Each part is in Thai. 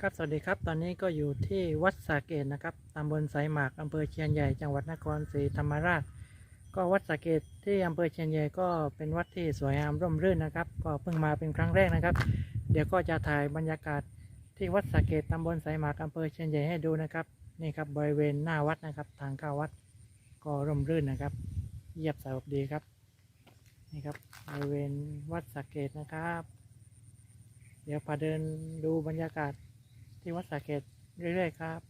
ครับสวัสดีครับ ตอนนี้ก็อยู่ที่วัดสาเกตนะครับตำบลไสหมากอำเภอเชียนใหญ่จังหวัดนครศรีธรรมราช ก็วัดสาเกตที่อำเภอเชียนใหญ่ก็เป็นวัดที่สวยงามร่มรื่นนะครับ ก็เพิ่งมาเป็นครั้งแรกนะครับ เดี๋ยวก็จะถ่ายบรรยากาศที่วัดสาเกตตำบลไสหมากอำเภอเชียนใหญ่ให้ดูนะครับนี่ครับบริเวณหน้าวัดนะครับ ทางเข้าวัดก็ร่มรื่นนะครับเยียบสงบดีครับนี่ครับบริเวณวัดสาเกตนะครับ เดี๋ยวพาเดินดูบรรยากาศ ที่วัดสาเกตเรื่อยๆครับ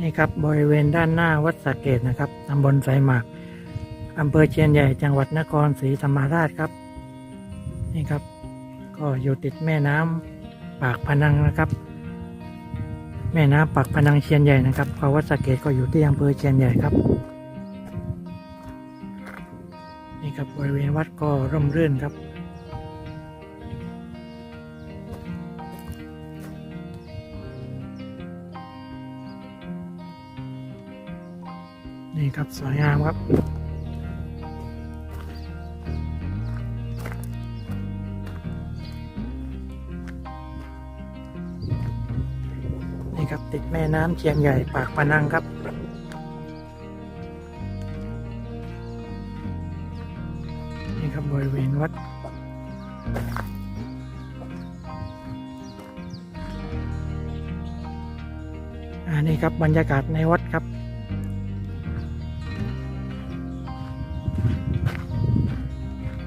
นี่ครับบริเวณด้านหน้าวัดสาเกตนะครับตำบลไสหมากอำเภอเชียนใหญ่จังหวัดนครศรีธรรมราชครับ นี่ครับ ก็อยู่ติดแม่น้ำปากพนังนะครับ แม่น้ำปากพนังเชียนใหญ่นะครับเพราะวัดสาเกตก็อยู่ที่อำเภอเชียนใหญ่ครับนี่ครับบริเวณวัดก็ร่มรื่นครับ นี่ครับสวยงามครับนี่ครับติดแม่น้ำเชียงใหญ่ปากพนังครับนี่ครับบริเวณวัดอ่านี่ครับบรรยากาศในวัดครับ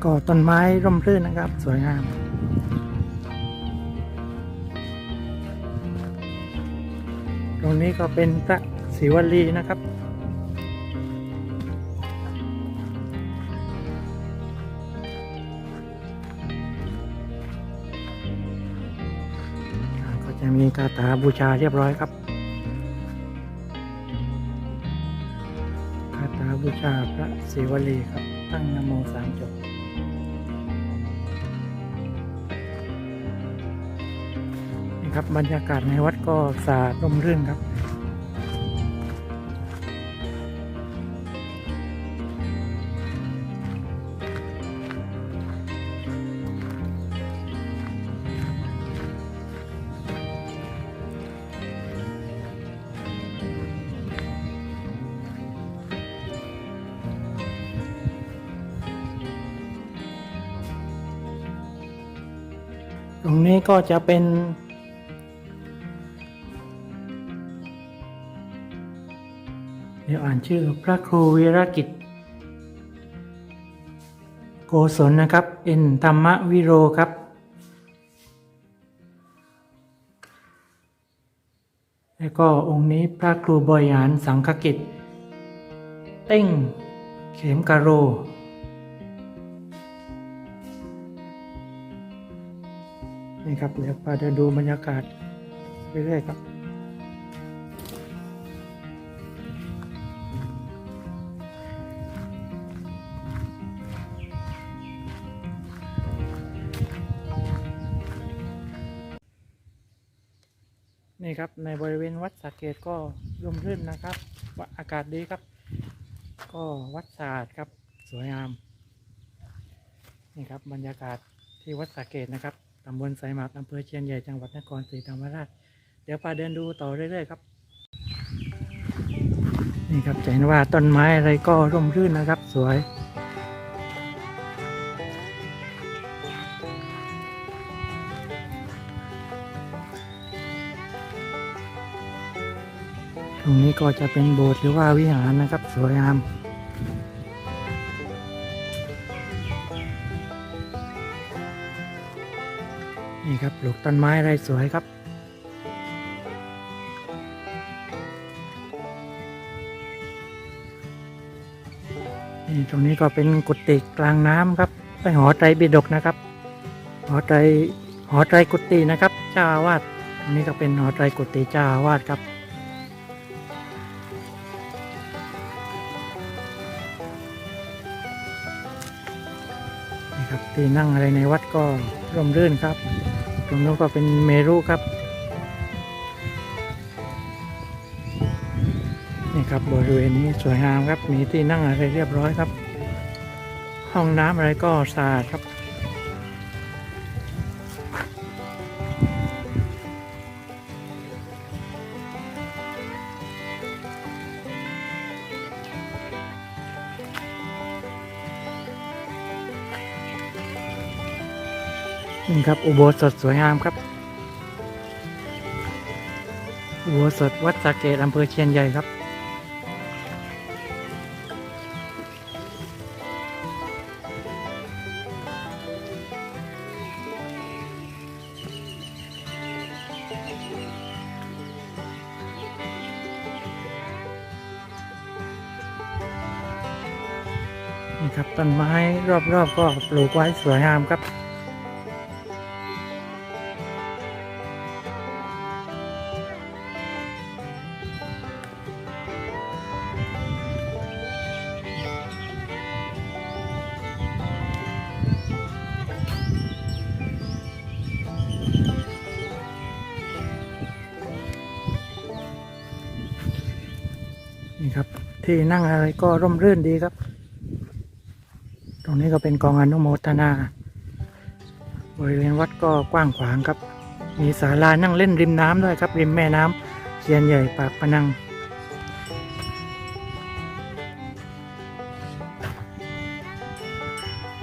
ก็ต้นไม้ร่มรื่นนะครับ สวยงามตรงนี้ก็เป็นพระศิวลีนะครับ ก็จะมีคาถาบูชาเรียบร้อยครับคาถาบูชาพระศิวลีครับ ตั้งนโมสามจบ ครับบรรยากาศในวัดก็สะอาดร่มรื่นครับ ตรงนี้ก็จะเป็น ดี๋ยวอ่านชื่อพระครูวีรกิจ โกศลนะครับเป็นธรรมวิโรครับ แล้วก็องค์นี้พระครูบริหารสังฆกิจ เต้งเขมกะโร นี่ครับเดี๋ยวพาเดินดูบรรยากาศเรื่อยๆครับ นี่ครับในบริเวณวัดสาเกตก็ร่มรื่นนะครับว่าอากาศดีครับ ก็วัดสะอาดครับสวยงาม นี่ครับบรรยากาศที่วัดสาเกตนะครับตำบลไสหมากอำเภอเชียนใหญ่จังหวัดนครศรีธรรมราช เดี๋ยวพาเดินดูต่อเรื่อยๆครับ นี่ครับจะเห็นว่าต้นไม้อะไรก็ร่มรื่นนะครับ สวย ตรงนี้ก็จะเป็นโบสถ์หรือว่าวิหารนะครับ สวยงามนี่ครับปลูกต้นไม้อะไรสวยครับ นี่ตรงนี้ก็เป็นกุฏิกลางน้ำครับ ไปหอไตรปิฎกนะครับ หอไตรหอไตรกุฏินะครับ เจ้าอาวาสตรงนี้ก็เป็นหอไตรกุฏิเจ้าอาวาสครับ ครับที่นั่งอะไรในวัดก็ร่มรื่นครับ ตรงนู้นก็เป็นเมรุครับ นี่ครับบริเวณนี้สวยงามครับมีที่นั่งอะไรเรียบร้อยครับ ห้องน้ำอะไรก็สะอาดครับ นี่ครับอุโบสถสวยงามครับ อุโบสถวัดสาเกตอำเภอเชียนใหญ่ครับ นี่ครับต้นไม้รอบๆก็ปลูกไว้สวยงามครับ ที่นั่งอะไรก็ร่มรื่นดีครับ ตรงนี้ก็เป็นกองอนุโมทนา บริเวณวัดก็กว้างขวางครับ มีศาลานั่งเล่นริมน้ำด้วยครับ ริมแม่น้ำเชียนใหญ่ปากพนัง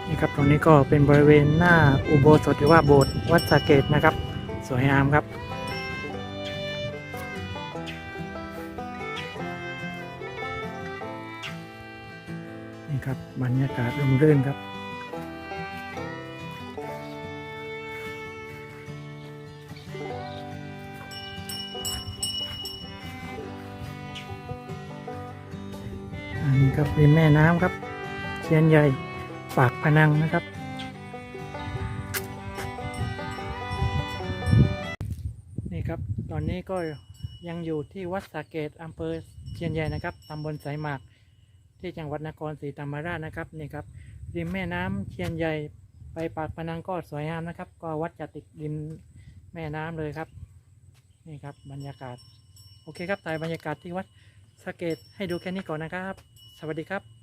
นี่ครับตรงนี้ก็เป็นบริเวณหน้าอุโบสถหรือว่าโบสถ์วัดสาเกตนะครับ สวยงามครับ ครับ บรรยากาศร่มรื่นครับอันนี้ครับริมแม่น้ำครับเชียนใหญ่ปากพนังนะครับนี่ครับ ตอนนี้ก็ยังอยู่ที่วัดสาเกตอำเภอเชียนใหญ่นะครับตำบลสายหมาก ที่จังหวัดนครศรีธรรมราชนะครับนี่ครับริมแม่น้ำเชียนใหญ่ไปปากพนังก็สวยงามนะครับ ก็วัดจะติดริมแม่น้ำเลยครับนี่ครับบรรยากาศ โอเคครับถ่ายบรรยากาศที่วัดสะเกตให้ดูแค่นี้ก่อนนะครับ สวัสดีครับ